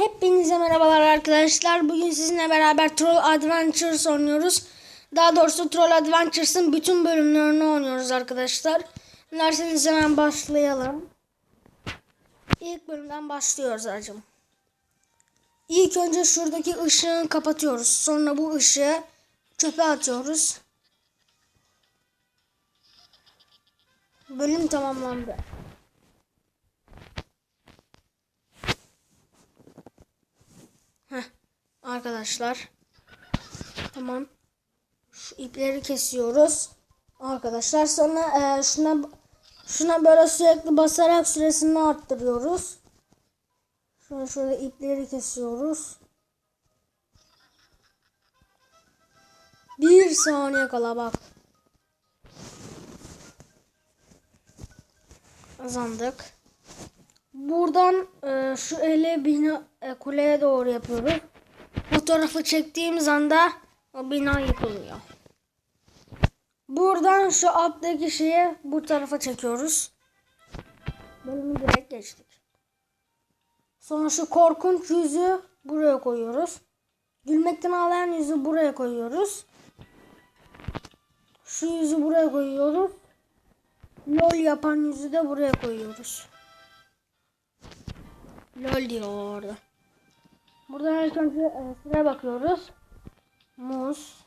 Hepinize merhabalar arkadaşlar. Bugün sizinle beraber Troll Adventures oynuyoruz. Daha doğrusu Troll Adventures'ın bütün bölümlerini oynuyoruz arkadaşlar. Dilerseniz hemen başlayalım. İlk bölümden başlıyoruz acım. İlk önce şuradaki ışığı kapatıyoruz. Sonra bu ışığı çöpe atıyoruz. Bölüm tamamlandı. Arkadaşlar. Tamam. Şu ipleri kesiyoruz. Arkadaşlar sonra e, şuna şuna böyle sürekli basarak süresini arttırıyoruz. Şöyle şöyle ipleri kesiyoruz. Bir saniye kala bak. Kazandık. Buradan e, şu ele bina e, kuleye doğru yapıyoruz. Fotoğrafı çektiğimiz anda o bina yıkılıyor. Buradan şu alttaki şeyi bu tarafa çekiyoruz. Bölümü direkt geçtik. Sonra şu korkunç yüzü buraya koyuyoruz. Gülmekten ağlayan yüzü buraya koyuyoruz. Şu yüzü buraya koyuyoruz. Lol yapan yüzü de buraya koyuyoruz. Lol diyor orada. Buradan ilk önce sıraya bakıyoruz. Muz.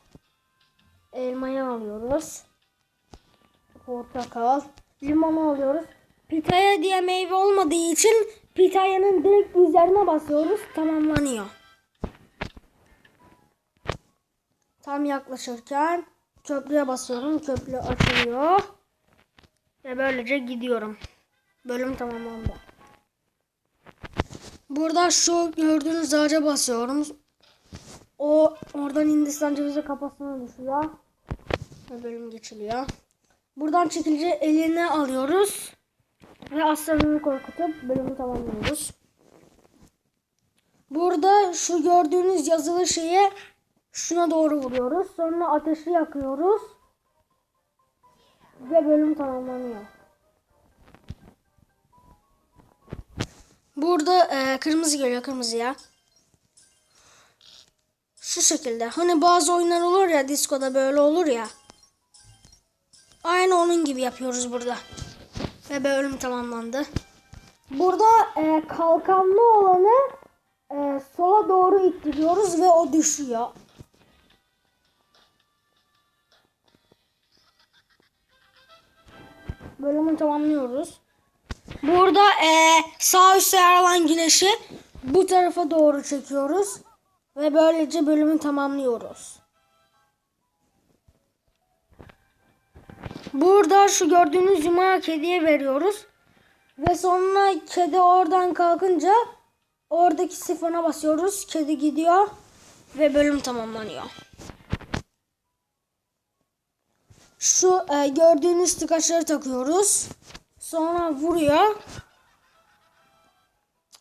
Elmayı alıyoruz. Portakal. Limonu alıyoruz. Pitaya diye meyve olmadığı için pitayanın direkt üzerine basıyoruz. Tamamlanıyor. Tam yaklaşırken köprüye basıyorum. Köprü açılıyor. Ve böylece gidiyorum. Bölüm tamamlandı. Burada şu gördüğünüz ağaca basıyorum. O oradan Hindistan cevizi kafasına düşüyor. Ve bölüm geçiliyor. Buradan çekici eline alıyoruz. Ve aslanını korkutup bölümü tamamlıyoruz. Burada şu gördüğünüz yazılı şeye şuna doğru vuruyoruz. Sonra ateşi yakıyoruz. Ve bölüm tamamlanıyor. Burada e, kırmızı geliyor kırmızıya. Şu şekilde. Hani bazı oyunlar olur ya diskoda böyle olur ya. Aynı onun gibi yapıyoruz burada. Ve bölüm tamamlandı. Burada e, kalkanlı olanı e, sola doğru ittiriyoruz ve o düşüyor. Bölümü tamamlıyoruz. Burada e, sağ üstte yer alan güneşi bu tarafa doğru çekiyoruz. Ve böylece bölümü tamamlıyoruz. Burada şu gördüğünüz yumağı kediye veriyoruz. Ve sonra kedi oradan kalkınca oradaki sifona basıyoruz. Kedi gidiyor ve bölüm tamamlanıyor. Şu e, gördüğünüz tıkaçları takıyoruz. Sonra vuruyor.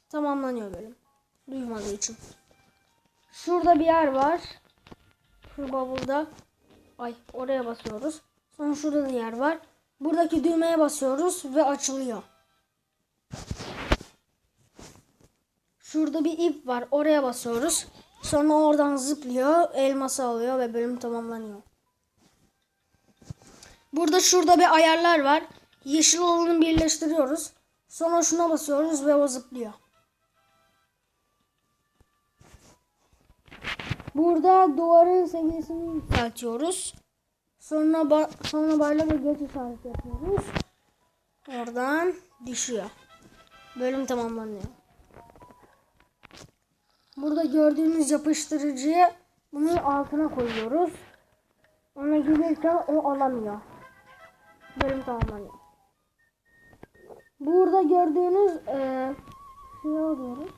Tamamlanıyor bölüm. Duymadığı için. Şurada bir yer var. Bavulda. Ay oraya basıyoruz. Sonra şurada da yer var. Buradaki düğmeye basıyoruz ve açılıyor. Şurada bir ip var. Oraya basıyoruz. Sonra oradan zıplıyor. Elması alıyor ve bölüm tamamlanıyor. Burada şurada bir ayarlar var. Yeşil olanı birleştiriyoruz. Sonra şuna basıyoruz ve o zıplıyor. Burada duvarın seviyesini yükseltiyoruz. Sonra ba sonra böyle bir geç işareti yapıyoruz. Oradan düşüyor. Bölüm tamamlanıyor. Burada gördüğünüz yapıştırıcıyı bunun altına koyuyoruz. Ona gelirken o alamıyor. Bölüm tamamlanıyor. Burada gördüğünüz eee şey alıyoruz.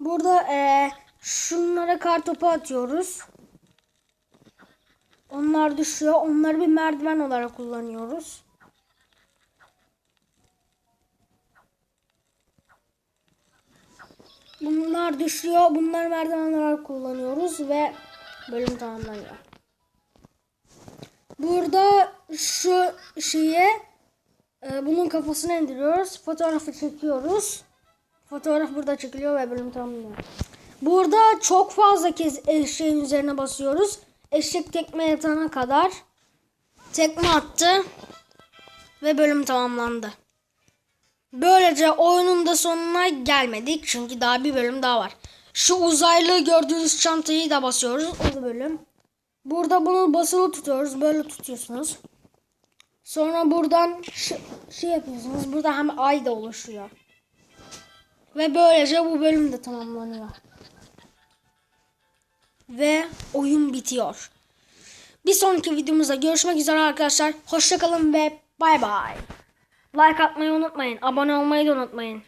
Burada eee şunlara kar topu atıyoruz. Onlar düşüyor. Onları bir merdiven olarak kullanıyoruz. Bunlar düşüyor. Bunları merdiven olarak kullanıyoruz ve bölüm tamamlanıyor. Burada şu şeye Ee, bunun kafasını indiriyoruz. Fotoğrafı çekiyoruz. Fotoğraf burada çekiliyor ve bölüm tamamlanıyor. Burada çok fazla kez eşeğin üzerine basıyoruz. Eşek tekme yatana kadar tekme attı ve bölüm tamamlandı. Böylece oyunun da sonuna gelmedik çünkü daha bir bölüm daha var. Şu uzaylı gördüğünüz çantayı da basıyoruz. O da bölüm. Burada bunu basılı tutuyoruz. Böyle tutuyorsunuz. Sonra buradan şey yapıyorsunuz. Burada hem ay da oluşuyor. Ve böylece bu bölüm de tamamlanıyor. Ve oyun bitiyor. Bir sonraki videomuzda görüşmek üzere arkadaşlar. Hoşçakalın ve bay bay. Like atmayı unutmayın. Abone olmayı da unutmayın.